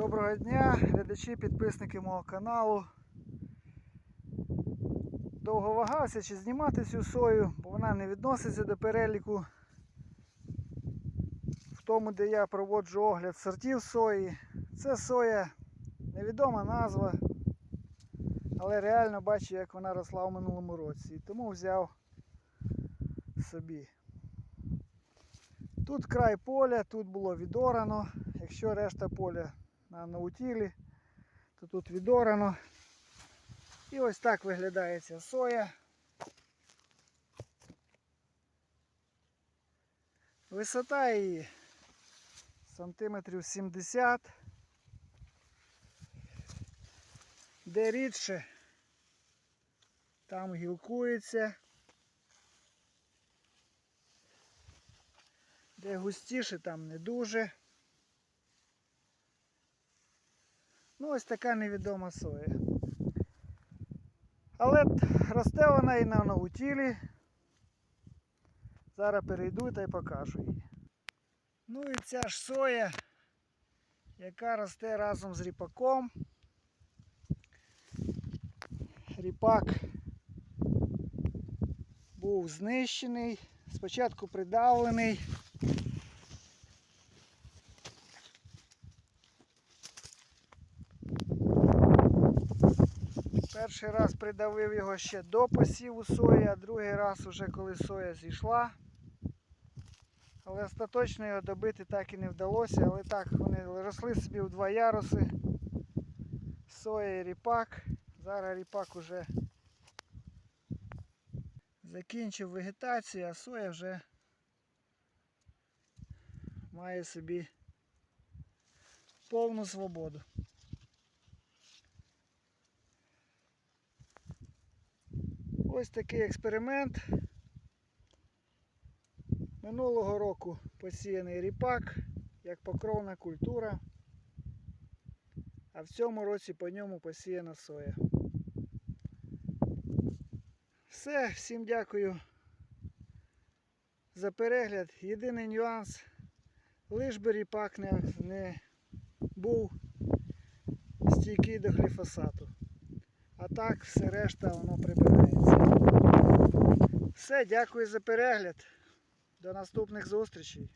Доброго дня, глядачі, підписники мого каналу. Довго вагався, чи знімати цю сою, бо вона не відноситься до переліку в тому, де я проводжу огляд сортів сої. Це соя, невідома назва, але реально бачу, як вона росла у минулому році. І тому взяв собі. Тут край поля, тут було відорано. Якщо решта поля на наутілі, то тут відорано. І ось так виглядає ця соя. Висота її сантиметрів 70. Де рідше, там гілкується. Де густіше, там не дуже. Ну, ось така невідома соя. Але росте вона і на нагутілі. Зараз перейду та й покажу її. Ну і ця ж соя, яка росте разом з ріпаком. Ріпак був знищений, спочатку придавлений. Перший раз придавив його ще до посіву сої, а другий раз уже коли соя зійшла. Але остаточно його добити так і не вдалося, але так вони росли собі в два яруси. Соя і ріпак. Зараз ріпак уже закінчив вегетацію, а соя вже має собі повну свободу. Ось такий експеримент. Минулого року посіяний ріпак як покровна культура, а в цьому році по ньому посіяна соя. Все, всім дякую за перегляд. Єдиний нюанс, лиш би ріпак не, не був стійкий до гліфосату. Так все решта воно прибирається. Все, дякую за перегляд. До наступних зустрічей.